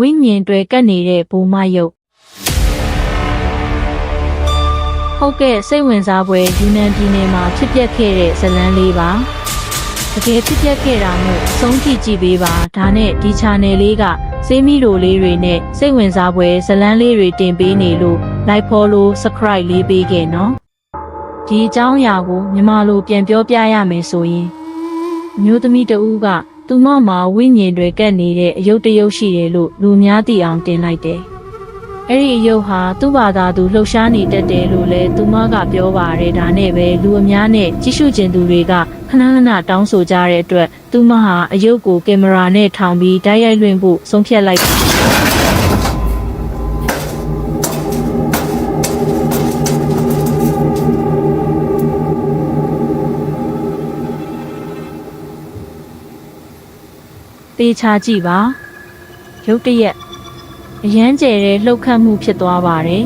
ဝိညာဉ်တွေကပ်နေတဲ့ဘိုးမယုတ်ဟုတ်ကဲ့စိတ်ဝင်စားဖွယ်ယူနန်ပြည်နယ်မှာဖြစ်ပျက်ခဲ့တဲ့ဇတ်လန်းလေးပါတကယ်ဖြစ်ပျက်ခဲ့တာမို့အဆုံးထိကြည့်ပေးပါဒါနဲ့ဒီ channel လေးကစေးမီလိုလေးတွေနဲ့စိတ်ဝင်စားဖွယ်ဇတ်လန်းလေးတွေတင်ပေးနေလို့ like follow subscribe လေးပေးခဲ့နော်ဒီအကြောင်းအရာကိုမြန်မာလိုပြန်ပြောပြရမယ်ဆိုရင်အမျိုးသမီးတဦးက သူမမှာဝိညာဉ်တွေကပ်နေတဲ့အယုတ်တယုတ်ရှိတယ်လို့လူများသိအောင်တင်လိုက်တယ်။အဲ့ဒီအယုတ်ဟာသူ့ဘာသာသူလှုပ်ရှားနေတတ်တယ်လို့လည်းသူမကပြောပါတယ်ဒါနဲ့ပဲလူအများနဲ့ကြည့်ရှုကျင်သူတွေကခဏခဏတောင်းဆိုကြတဲ့အတွက်သူမဟာအယုတ်ကိုကင်မရာနဲ့ထောင်ပြီးတိုက်ရိုက်လွှင့်ဖို့ဆုံးဖြတ်လိုက်တယ် သေချာကြည့်ပါရုတ်တရက်အရန်ကျဲတဲ့လှုပ်ခတ်မှုဖြစ်သွားပါတယ်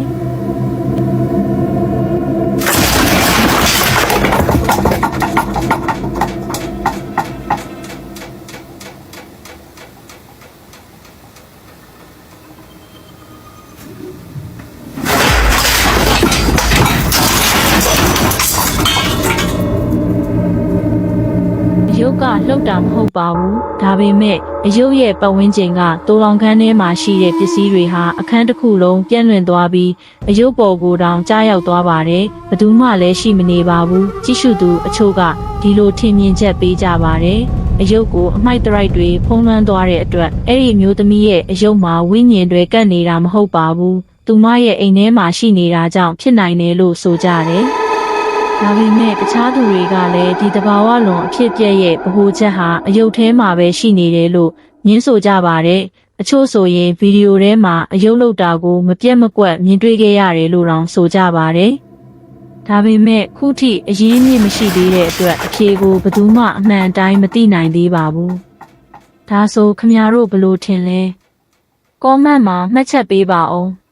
လှုပ်တာမဟုတ်ပါဘူးဒါပေမဲ့အယုတ်ရဲ့ပတ်ဝန်းကျင်ကတိုးလောင်ခန်းထဲမှာရှိတဲ့ပစ္စည်းတွေဟာအခန်းတစ်ခုလုံးပြန့်လွင့်သွားပြီးအယုတ်ပေါ်ကိုတောင်ကြားရောက်သွားပါတယ်ဘယ်သူမှလည်းရှိမနေပါဘူးကြည့်ရှုသူအချို့ကဒီလိုထင်မြင်ချက်ပေးကြပါတယ်အယုတ်ကိုအမိုက်တရိုက်တွေဖုံးလွှမ်းသွားတဲ့အတွက်အဲ့ဒီမျိုးသမီးရဲ့အယုတ်မှာဝိညာဉ်တွေကပ်နေတာမဟုတ်ပါဘူးသူမရဲ့အိမ်ထဲမှာရှိနေတာကြောင့်ဖြစ်နိုင်တယ်လို့ဆိုကြတယ် ဒါပေမဲ့တခြားသူတွေကလည်းဒီတဘာဝလွန်အဖြစ်ပြက်ရဲ့ဗဟိုချက်ဟာအယုတ်ထဲမှာပဲရှိနေတယ်လို့ညင်းဆိုကြပါတယ်။အချို့ဆိုရင်ဗီဒီယိုထဲမှာအယုတ်လောက်တာကိုမပြတ်မကွက်မြင်တွေ့ခဲ့ရတယ်လို့တောင်ဆိုကြပါတယ်။ဒါပေမဲ့ခုထိအရင်းမြစ်မရှိသေးတဲ့အတွက်အဖြေကိုဘယ်သူမှအမှန်အတိုင်းမသိနိုင်သေးပါဘူး။ဒါဆိုခမများတို့ဘယ်လိုထင်လဲ။ကောမန့်မှာမှတ်ချက်ပေးပါအောင်။